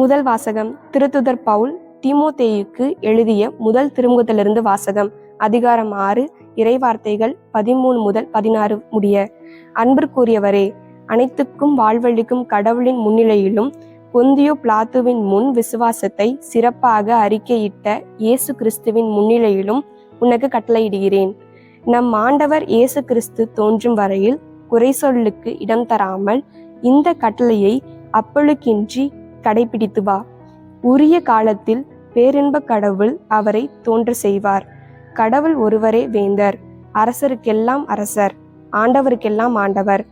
முதல் வாசகம். திருத்துதர் பவுல் திமோதேயுக்கு எழுதிய முதல் திருமுகத்திலிருந்து வாசகம். அதிகாரம் ஆறு இறைவார்த்தைகள் பதிமூணு முதல் பதினாறு முடிய. அன்பிற்குரியவரே அனைத்துக்கும் வாழ்வழிக்கும் கடவுளின் முன்னிலையிலும் பொந்தியோ பிளாத்துவின் முன் விசுவாசத்தை சிறப்பாக அறிக்கையிட்ட இயேசு கிறிஸ்துவின் முன்னிலையிலும் உனக்கு கட்டளையிடுகிறேன். நம் ஆண்டவர் இயேசு கிறிஸ்து தோன்றும் வரையில் குறை சொல்லுக்கு இடம் தராமல் இந்த கட்டளையை அப்பழுக்கின்றி கடைபிடித்து வா. உரிய காலத்தில் பேரின்ப கடவுள் அவரை தோன்ற செய்வார். கடவுள் ஒருவரே வேந்தர். அரசருக்கெல்லாம் அரசர். ஆண்டவருக்கெல்லாம் ஆண்டவர்.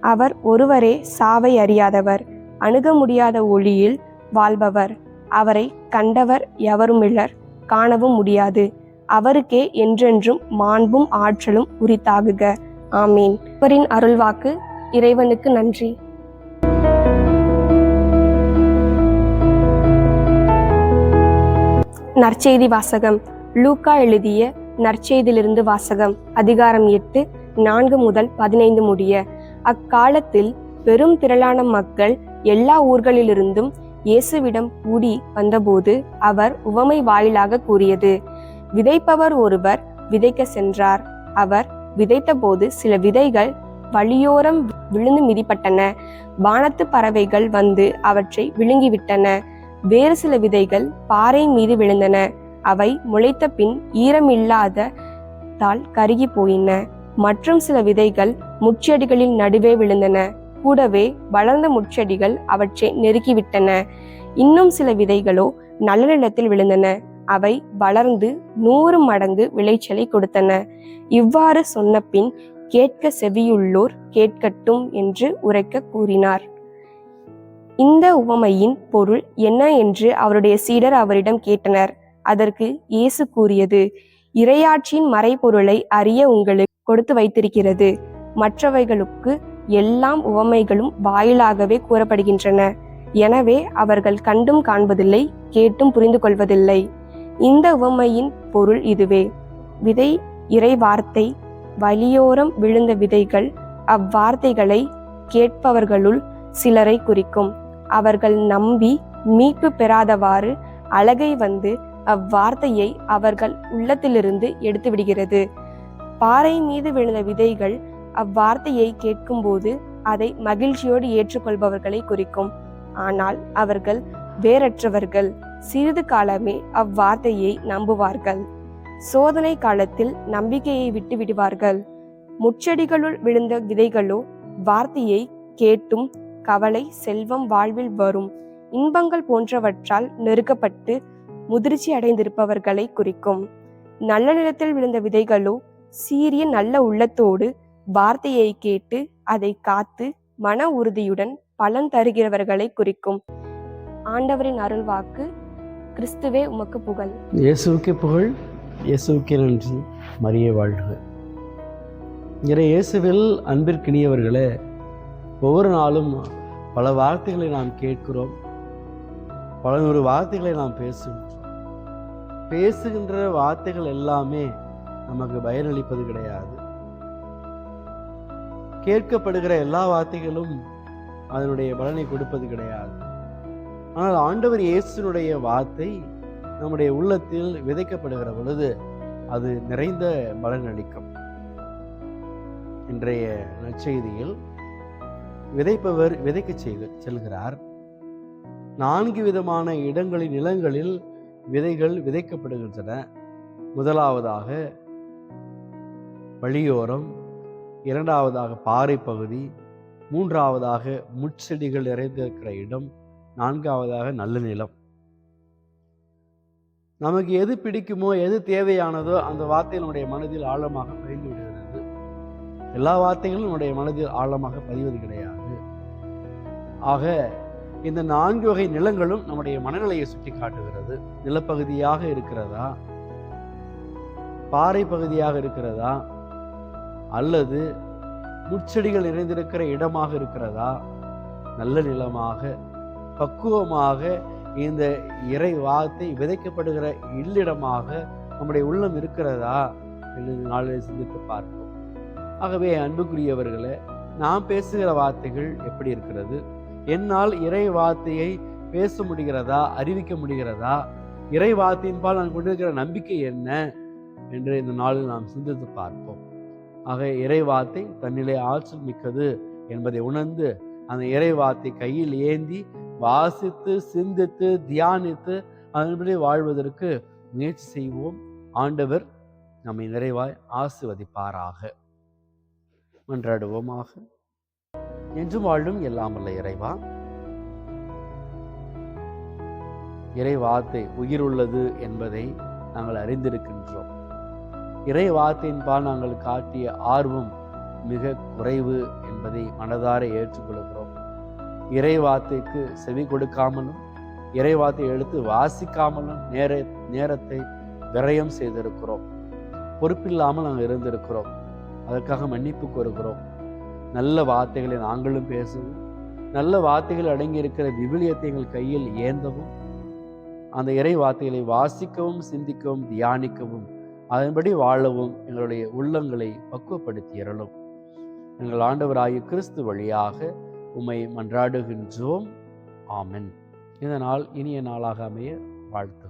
அவர் ஒருவரே சாவை அறியாதவர். அணுக முடியாத ஒளியில் வாழ்பவர். அவரை கண்டவர் எவருமில்லர். காணவும் முடியாது. அவருக்கே என்றென்றும் மாண்பும் ஆற்றலும் உரித்தாகுக. ஆமீன். அவரின் அருள்வாக்கு இறைவனுக்கு நன்றி. நற்செய்தி வாசகம். லூக்கா எழுதிய நற்செய்தியிலிருந்து வாசகம் அதிகாரம் எட்டு நான்கு முதல் பதினைந்து முடிய. அக்காலத்தில் பெரும் திரளான மக்கள் எல்லா ஊர்களிலிருந்தும் இயேசுவிடம் கூடி வந்தபோது அவர் உவமை வாயிலாக கூறியது. விதைப்பவர் ஒருவர் விதைக்க சென்றார். அவர் விதைத்தபோது சில விதைகள் வழியோரம் விழுந்து மிதிப்பட்டன. வானத்து பறவைகள் வந்து அவற்றை விழுங்கிவிட்டன. வேறு சில விதைகள் பாறை மீது விழுந்தன. அவை முளைத்த பின் ஈரமில்லாத தால் கருகி போயின. மற்றும் சில விதைகள் முச்செடிகளின் நடுவே விழுந்தன. கூடவே வளர்ந்த முட்செடிகள் அவற்றை நெருக்கிவிட்டன. இன்னும் சில விதைகளோ நல்ல நிலத்தில் விழுந்தன. அவை வளர்ந்து நூறு மடங்கு விளைச்சலை கொடுத்தன. இவ்வாறு சொன்ன பின் கேட்க செவியுள்ளோர் கேட்கட்டும் என்று உரைக்க கூறினார். இந்த உவமையின் பொருள் என்ன என்று அவருடைய சீடர் அவரிடம் கேட்டனர். அதற்கு இயேசு கூறியது இரையாட்சியின் மறைபொருளை அறிய உங்களுக்கு கொடுத்து வைத்திருக்கிறது. மற்றவைகளுக்கு எல்லாம் உவமைகளும் வாயிலாகவே கூறப்படுகின்றன. எனவே அவர்கள் கண்டும் காண்பதில்லை கேட்டும் புரிந்து கொள்வதில்லை. இந்த உவமையின் பொருள் இதுவே. விதை இறை வார்த்தை வலியோரம் விழுந்த விதைகள் அவ்வார்த்தைகளை கேட்பவர்களுள் சிலரை குறிக்கும். அவர்கள் நம்பி மீட்பு பெறாதவாறு அழகை வந்து அவ்வார்த்தையை அவர்கள் உள்ளத்திலிருந்து எடுத்து விடுகிறது பாறை மீது விழுந்த விதைகள் அவ்வார்த்தையை கேட்கும்போது அதை மகிழ்ச்சியோடு ஏற்றுக்கொள்பவர்களை குறிக்கும். ஆனால் அவர்கள் வேறற்றவர்கள். சிறிது காலமே அவ்வார்த்தையை நம்புவார்கள். சோதனை காலத்தில் நம்பிக்கையை விட்டு விடுவார்கள் முச்செடிகளுள் விழுந்த விதைகளோ வார்த்தையை கேட்டும் கவலை செல்வம் வாழ்வில் வரும். இன்பங்கள் போன்றவற்றால் நெருக்கப்பட்டு முதிர்ச்சி அடைந்திருப்பவர்களை குறிக்கும். நல்ல நிலத்தில் விழுந்த விதைகளோ சீரிய நல்ல உள்ளத்தோடு வார்த்தையை கேட்டு அதை காத்து மன உறுதியுடன் பலன் தருகிறவர்களை குறிக்கும். ஆண்டவரின் அருள்வாக்கு கிறிஸ்துவே உமக்கு புகழ். இயேசுவுக்கே புகழ் இயேசுவுக்கே நன்றி. மரிய வாழ்க. இறை இயேசுவில் அன்பிற்கினியவர்களே ஒவ்வொரு நாளும் பல வார்த்தைகளை நாம் கேட்கிறோம். பல நூறு வார்த்தைகளை நாம் பேசுகின்றோம் பேசுகின்ற வார்த்தைகள் எல்லாமே நமக்கு பயனளிப்பது கிடையாது. கேட்கப்படுகிற எல்லா வார்த்தைகளும் அதனுடைய பலனை கொடுப்பது கிடையாது. ஆனால் ஆண்டவர் இயேசுனுடைய வார்த்தை நம்முடைய உள்ளத்தில் விதைக்கப்படுகிற பொழுது அது நிறைந்த பலன் அளிக்கும் இன்றைய நற்செய்தியில் விதைப்பவர் விதைக்க செய்க செல்கிறார். நான்கு விதமான இடங்களின் நிலங்களில் விதைகள் விதைக்கப்படுகின்றன. முதலாவதாக வழியோரம் இரண்டாவதாக பாறை பகுதி மூன்றாவதாக முட்செடிகள் நிறைந்திருக்கிற இடம் நான்காவதாக நல்ல நிலம். நமக்கு எது பிடிக்குமோ எது தேவையானதோ அந்த வார்த்தை நம்முடைய மனதில் ஆழமாக பதிந்து விடுகிறது. எல்லா வார்த்தைகளும் நம்முடைய மனதில் ஆழமாக பதிவது கிடையாது. ஆக இந்த நான்கு வகை நிலங்களும் நம்முடைய மனநிலையை சுட்டி காட்டுகிறது. நிலப்பகுதியாக இருக்கிறதா? பாறை பகுதியாக இருக்கிறதா? அல்லது முச்செடிகள் நிறைந்திருக்கிற இடமாக இருக்கிறதா? நல்ல நிலமாக பக்குவமாக இந்த இறை வார்த்தை விதைக்கப்படுகிற இல்லிடமாக நம்முடைய உள்ளம் இருக்கிறதா? என்று நாளில் சிந்தித்து பார்ப்போம். ஆகவே அன்புக்குரியவர்களே நாம் பேசுகிற வார்த்தைகள் எப்படி இருக்கிறது? என்னால் இறை வார்த்தையை பேச முடிகிறதா அறிவிக்க முடிகிறதா? இறைவாத்தின்பால் நான் கொண்டிருக்கிற நம்பிக்கை என்ன? என்று இந்த நாளில் நாம் சிந்தித்து பார்ப்போம். ஆக இறைவாத்தை தன்னிலே ஆற்றல் மிக்கது என்பதை உணர்ந்து அந்த இறைவாத்தை கையில் ஏந்தி வாசித்து சிந்தித்து தியானித்து அதன்படி வாழ்வதற்கு முயற்சி செய்வோம். ஆண்டவர் நம்மை நிறைவாய் ஆசிர்வதிப்பாராக. மன்றாடுவோமாக. என்றும் வாழும் எல்லாமல்ல இறைவா. இறை வார்த்தை உயிர் உள்ளது என்பதை நாங்கள் அறிந்திருக்கின்றோம். இறை வார்த்தையின்பால் நாங்கள் காட்டிய ஆர்வம் மிக குறைவு என்பதை மனதார ஏற்றுக்கொள்கிறோம். இறை வார்த்தைக்கு செவி கொடுக்காமலும் இறை வார்த்தை எடுத்து வாசிக்காமலும் நேர நேரத்தை விரயம் செய்திருக்கிறோம். பொறுப்பில்லாமல் நாங்கள் இருந்திருக்கிறோம். அதற்காக மன்னிப்பு கோருகிறோம். நல்ல வார்த்தைகளை நாங்களும் பேசவும். நல்ல வார்த்தைகள் அடங்கி இருக்கிற விவிலியத்தை எங்கள் கையில் ஏந்தவும் அந்த இறை வார்த்தைகளை வாசிக்கவும் சிந்திக்கவும் தியானிக்கவும் அதன்படி வாழவும் எங்களுடைய உள்ளங்களை பக்குவப்படுத்தி அருளும். எங்கள் ஆண்டவராகிய கிறிஸ்து வழியாக உம்மை மன்றாடுகின்றோம். ஆமென். இந்த நாள் இனிய நாளாக அமைய வாழ்த்து